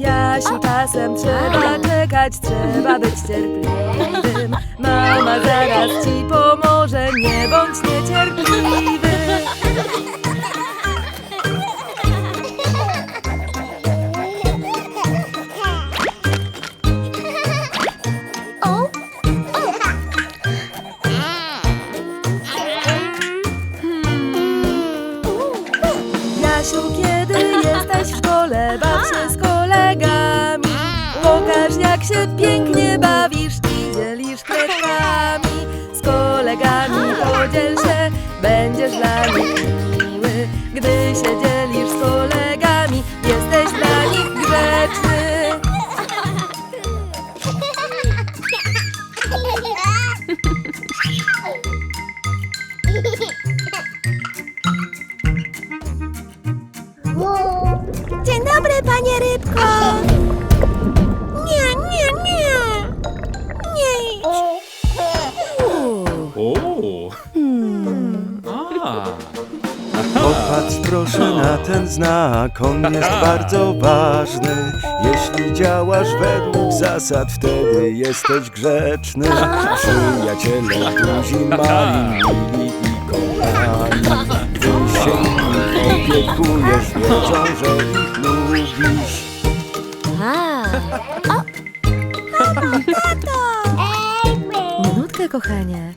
Jasiu, czasem trzeba czekać, trzeba być cierpliwym. Mama zaraz ci pomoże, nie bądź niecierpliwy. Znak, on jest bardzo ważny. Jeśli działasz według zasad, wtedy jesteś grzeczny. Przyjaciele duzi mali, mili i kochani. Gdy się nimi opiekujesz, wiedzą, że ich lubisz. Minutkę, kochanie. Kochanie,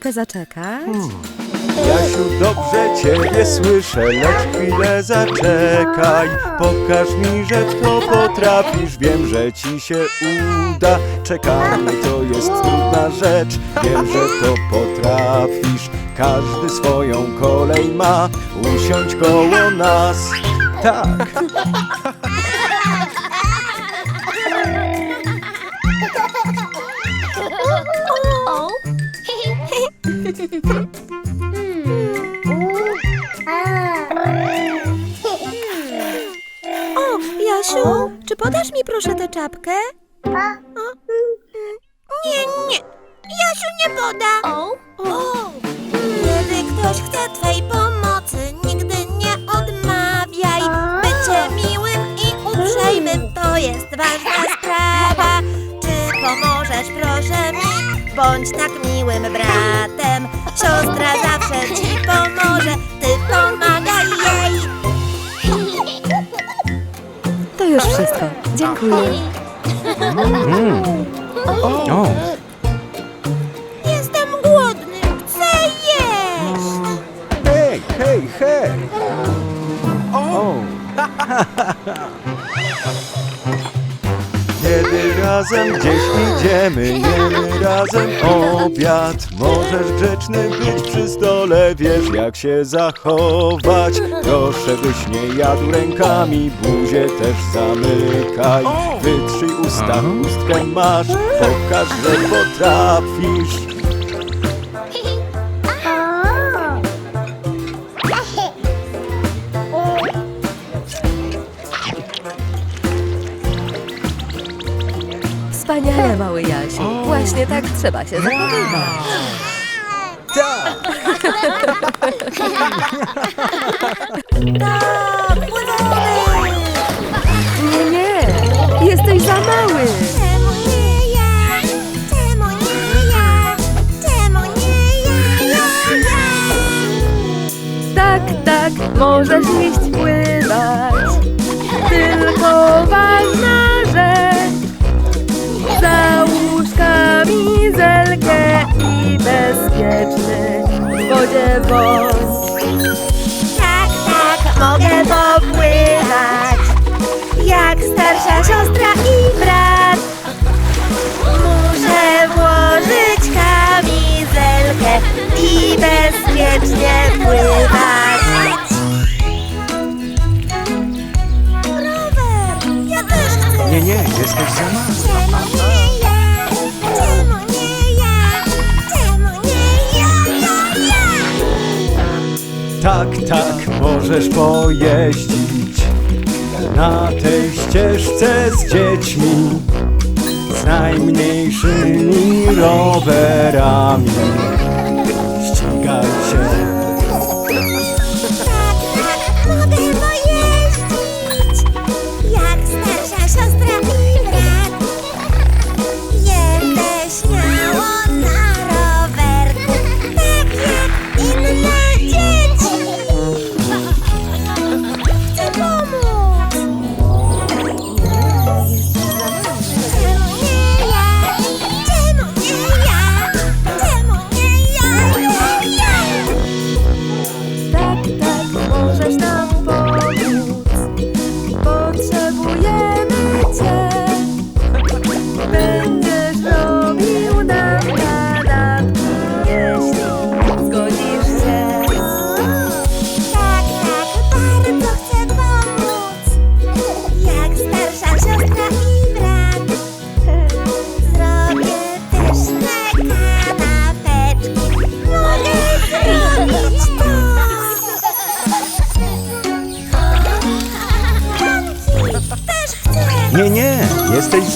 chwilkę zaczekać? Jasiu, dobrze ciebie słyszę, lecz chwilę zaczekaj. Pokaż mi, że to potrafisz, wiem, że ci się uda. Czekanie to jest trudna rzecz, wiem, że to potrafisz. Każdy swoją kolej ma, usiądź koło nas. Tak. O, Jasiu, czy podasz mi proszę tę czapkę? O? Nie, nie. Jasiu nie poda. O. Kiedy ktoś chce twej pomocy, nigdy nie odmawiaj. Bycie miłym i uprzejmym to jest ważna sprawa. Czy pomożesz, proszę mi? Bądź tak miłym bratem. Siostra zawsze ci pomoże, ty pomagaj jej. To już wszystko. Dziękuję. O, Jestem głodny, chcę jeść. hej, hej, hej. O. Razem gdzieś idziemy, jemy razem. Obiad Możesz grzeczny być przy stole, wiesz jak się zachować. Proszę byś nie jadł rękami, buzię też zamykaj. Wytrzyj usta, chustkę masz, pokaż, że potrafisz Wspaniale, mały Jasiu. Właśnie tak trzeba się zachowywać. Tak! Tak. Nie, nie. Jesteś za mały. Czemu nie ja? Czemu nie ja? Czemu nie ja? Ja, ja. Tak, tak, możesz iść pływać. Tylko ważna wodzie bądź. Tak, tak, mogę popływać. Jak starsza siostra i brat. Muszę włożyć kamizelkę i bezpiecznie pływać. Nie, nie, jesteś za mały możesz pojeździć Na tej ścieżce z dziećmi Z najmniejszymi rowerami. Ścigaj się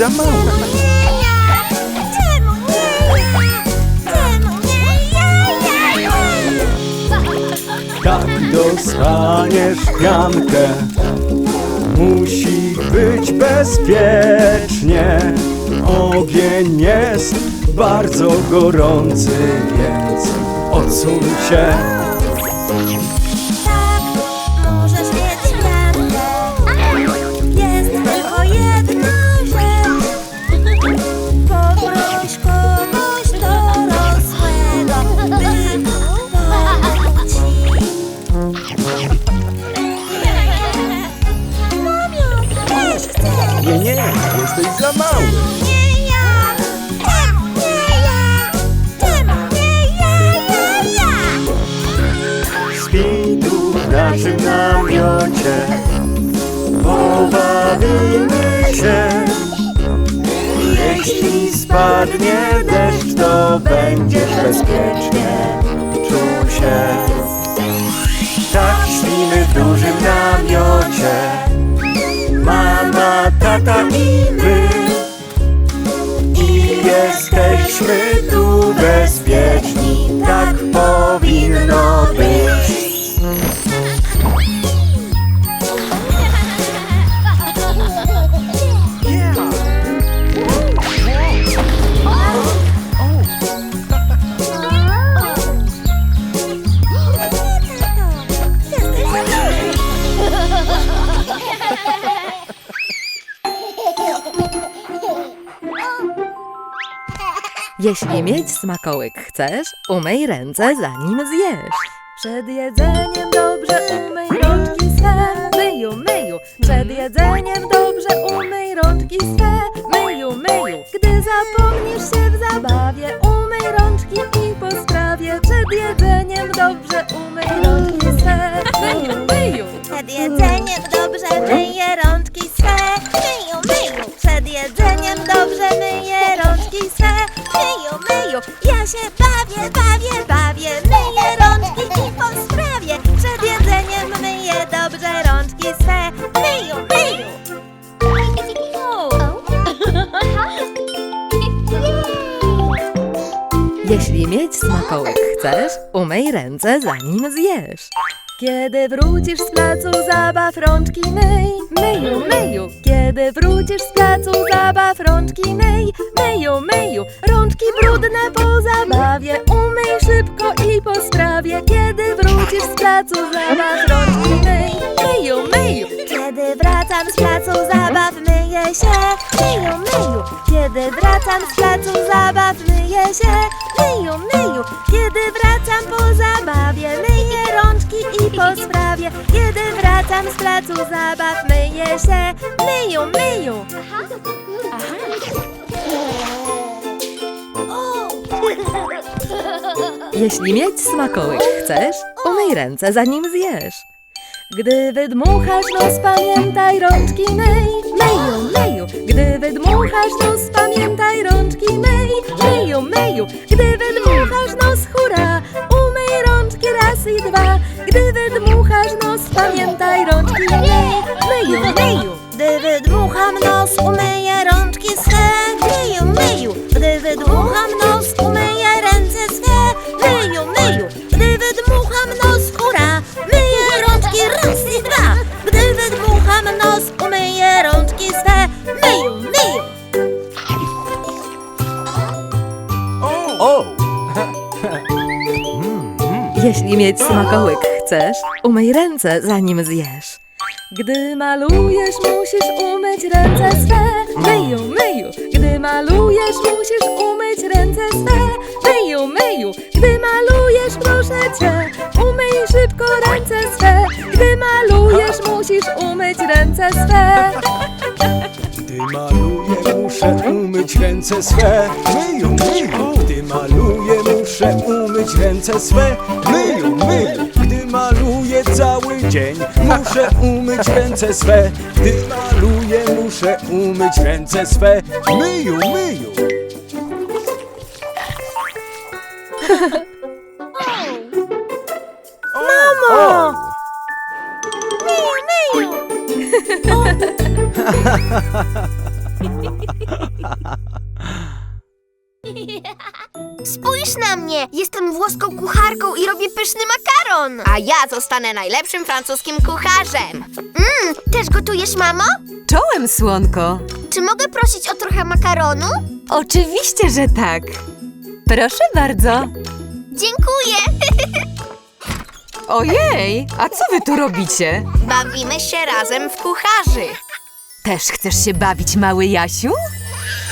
ja, ja? Tak dostaniesz piankę. Musi być bezpiecznie. Ogień jest bardzo gorący, więc odsuń się Jeśli spadnie deszcz, to będziesz bezpiecznie czuł się. Tak śpimy w dużym namiocie. Mama, tata i my. I jesteśmy tu bezpieczni. Tak powinno być Jeśli mieć smakołyk chcesz, umyj ręce zanim zjesz. Przed jedzeniem dobrze umyj myju. Przed jedzeniem dobrze umyj rączki swe, myju, myju. Gdy zapomnisz się w zabawie, umyj rączki i po sprawie. Przed jedzeniem dobrze umyj rączki swe, myju, myju. Przed jedzeniem dobrze myję rączki swe. Myju, myju. Przed jedzeniem dobrze myję rączki swe. Myju, myju. Ja się bawię, bawię, bawię. Myję rączki Smakołyk chcesz, umyj ręce zanim zjesz. Kiedy wrócisz z placu zabaw, rączki myj, myju, myju. Kiedy wrócisz z placu zabaw, rączki myj, myju, myju. Rączki brudne po zabawie, umyj szybko i po sprawie. Kiedy wrócisz z placu zabaw, rączki myj, myju, myju. Kiedy wracam z placu zabaw, myję się. Myju, myju. Kiedy wracam z placu zabaw, myję się. Myju, myju. Kiedy wracam po zabawie, myję rączki i po sprawie. Kiedy wracam z placu zabaw, myję się. Myju, myju. Jeśli mieć smakołyk chcesz, umyj ręce zanim zjesz. Gdy wydmuchasz nos, pamiętaj rączki myj, myju, myju. Gdy wydmuchasz nos, pamiętaj rączki myj, myju, myju. Gdy wydmuchasz nos, hurra, umyj rączki raz i dwa. Mieć smakołyk chcesz, umyj ręce zanim zjesz. Gdy malujesz, musisz umyć ręce swe. Myju, myju. Gdy malujesz, musisz umyć ręce swe. Myju, myju. Gdy malujesz, proszę cię, umyj szybko ręce swe. Gdy malujesz, musisz umyć ręce swe. Gdy maluję, muszę umyć ręce swe. Myju, myju. Gdy maluję, muszę umyć ręce swe. Myju, myju. Gdy maluję cały dzień, muszę umyć ręce swe. Gdy maluję, muszę umyć ręce swe. Myju, myju. Mamo! Myju, myju. Spójrz na mnie! Jestem włoską kucharką i robię pyszny makaron! A ja zostanę najlepszym francuskim kucharzem. Mmm, też gotujesz, mamo? Czołem, słonko. Czy mogę prosić o trochę makaronu? Oczywiście, że tak. Proszę bardzo. Dziękuję! Ojej, a co wy tu robicie? Bawimy się razem w kucharzy. Też chcesz się bawić, mały Jasiu?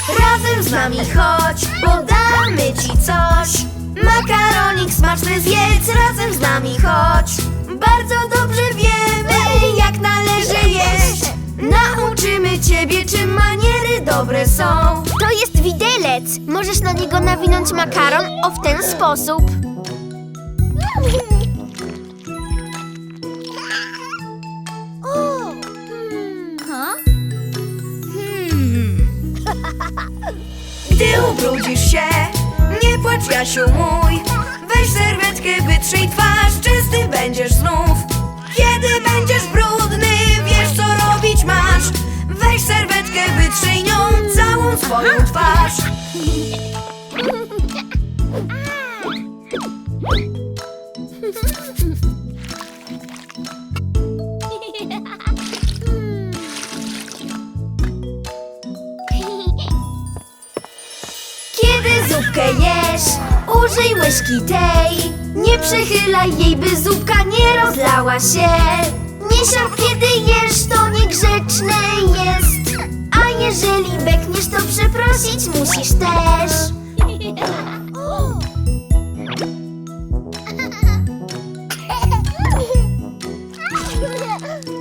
Razem z nami chodź, podamy ci coś. Makaronik smaczny zjedz, razem z nami chodź. Bardzo dobrze wiemy, jak jeść. Nauczymy ciebie, czym maniery dobre są. To jest widelec. Możesz na niego nawinąć makaron o w ten sposób. Gdy ubrudzisz się, nie płacz Jasiu mój Weź serwetkę, wytrzyj twarz, czysty będziesz znów swoją twarz Kiedy zupkę jesz, użyj łyżki tej. Nie przechylaj jej, by zupka nie rozlała się. Nie siarp, kiedy jesz, to niegrzeczne jest. Jeżeli bekniesz, to przeprosić musisz też.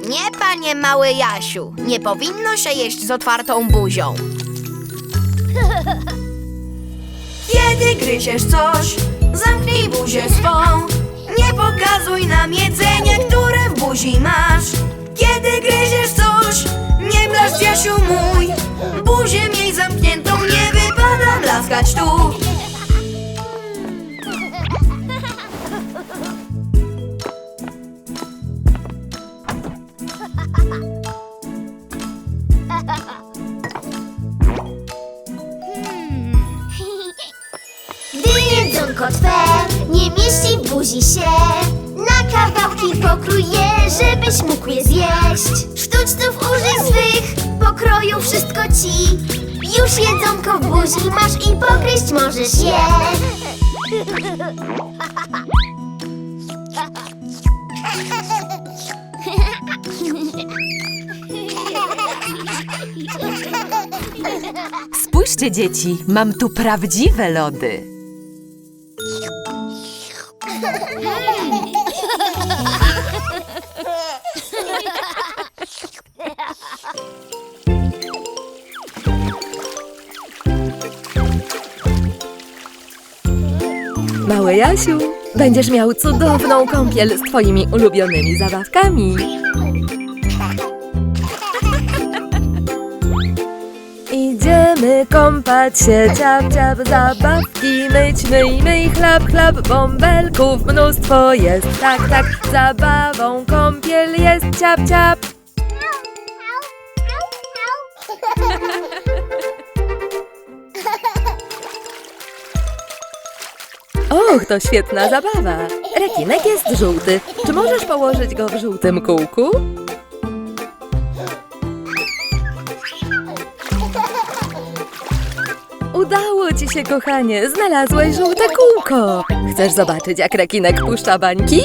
Nie, panie mały Jasiu. Nie powinno się jeść z otwartą buzią. Kiedy gryziesz coś, zamknij buzię swą Nie pokazuj nam jedzenia, które w buzi masz Kiedy gryziesz coś, Jasiu mój Buzię miej zamkniętą, nie wypada blaskać tu. Gdy jedzonko twe nie mieści buzi się, na kawałki pokrój je, żebyś mógł je zjeść. Sztuczców użyj swych, pokroju wszystko ci. Już jedzonko w buzi masz i pokryść możesz je. Spójrzcie, dzieci, mam tu prawdziwe lody. Jasiu, będziesz miał cudowną kąpiel z twoimi ulubionymi zabawkami. Idziemy kąpać się, ciap, ciap, zabawki myć, myj, myj, chlap, chlap, bąbelków mnóstwo jest, tak, tak, zabawą kąpiel jest, ciap, ciap. To świetna zabawa. Rekinek jest żółty. Czy możesz położyć go w żółtym kółku? Udało ci się, kochanie. Znalazłeś żółte kółko. Chcesz zobaczyć, jak rekinek puszcza bańki?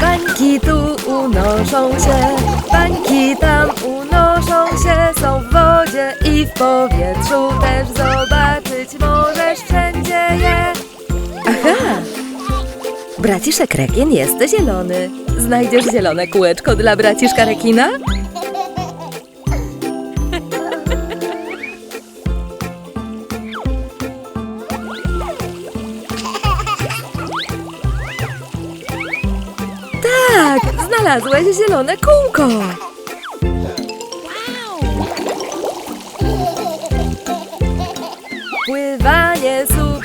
Bańki tu unoszą się, bańki tam unoszą się, są w wodzie i w powietrzu też zobaczyć możesz wszędzie je. Aha! Braciszek rekin jest zielony. Znajdziesz zielone kółeczko dla braciszka rekina? Tak, znalazłeś zielone kółko.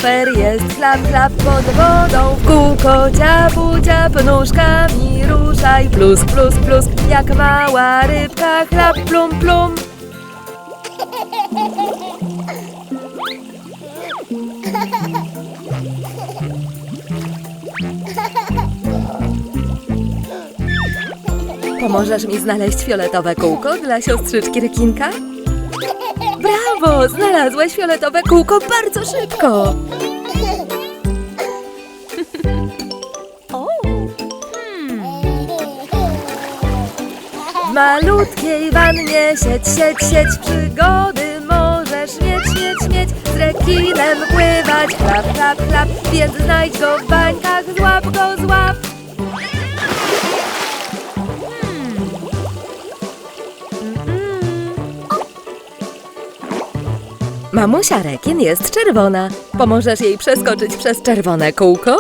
Super jest, chlap, chlap pod wodą W kółko dziabu, dziab nóżkami ruszaj Plus, plus, plus, jak mała rybka Chlap, plum, plum Pomożesz mi znaleźć fioletowe kółko dla siostrzyczki rekinka? Brawo! Znalazłeś fioletowe kółko bardzo szybko! W malutkiej wannie sieć, sieć, sieć przygody możesz mieć, mieć, mieć z rekinem pływać, chlap, chlap, chlap, więc znajdź go w bańkach, złap go, złap. Mamusia rekin jest czerwona. Pomożesz jej przeskoczyć przez czerwone kółko?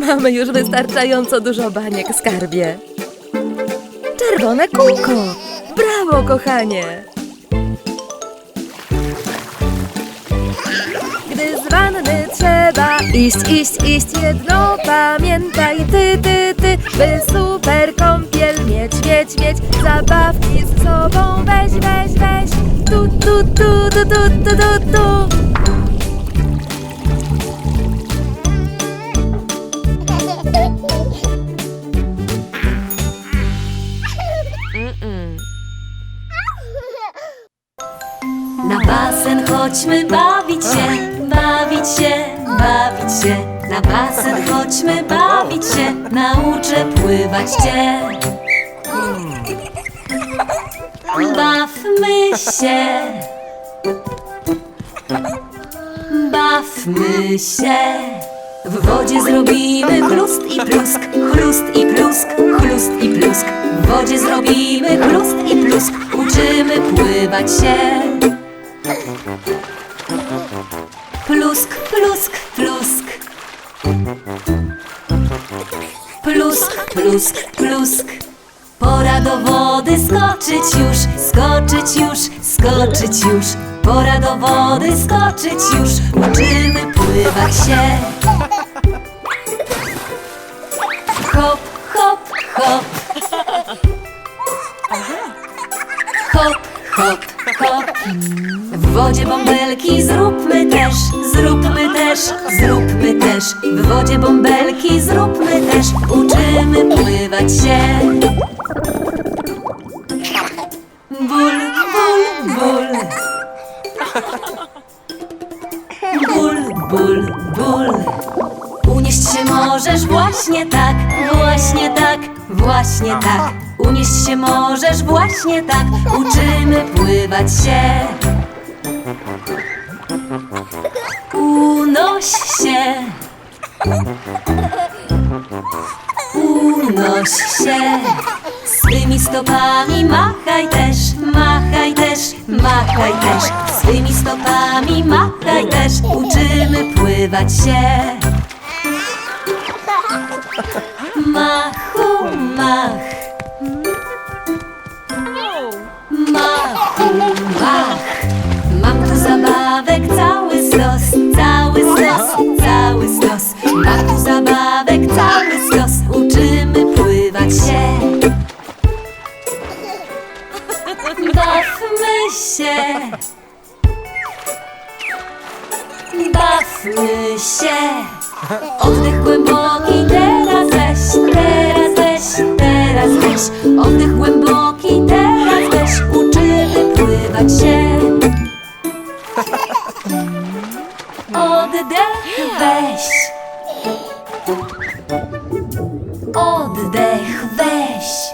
Mamy już wystarczająco dużo baniek, skarbie. Czerwone kółko! Brawo, kochanie! Gdy z wanny trzeba iść, iść, iść Jedno pamiętaj ty, ty, ty By super kąpiel mieć, mieć, mieć. Zabawki z sobą weź, weź, weź. Tu, tu, tu, tu, tu, tu, tu, tu. Na basen chodźmy bawić się, bawić się, bawić się. Na basen chodźmy bawić się, nauczę pływać cię. Bawmy się. Bawmy się. W wodzie zrobimy chlust i plusk, chlust i plusk, chlust i plusk. W wodzie zrobimy chlust i plusk, uczymy pływać się. Plusk, plusk, plusk. Plusk, plusk, plusk. Pora do wody skoczyć już, skoczyć już, skoczyć już. Pora do wody skoczyć już, uczymy pływać się. Hop, hop, hop. Hop, hop, hop. W wodzie bąbelki zróbmy też, zróbmy też. W wodzie bąbelki zróbmy też, uczymy pływać się. Ból, ból, ból. Ból, ból, ból. Unieść się możesz właśnie tak, właśnie tak, właśnie tak. Unieść się możesz właśnie tak, uczymy pływać się. Unoś się. Unoś się. Swymi stopami machaj też, machaj też, machaj też. Swymi stopami machaj też, uczymy pływać się. Machu, mach. Oddech głęboki, teraz weź, uczymy pływać się. Oddech weź. Oddech weź.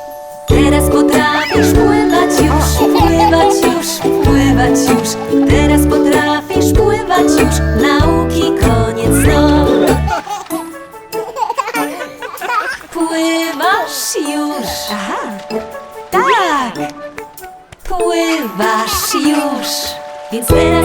Teraz potrafisz Spend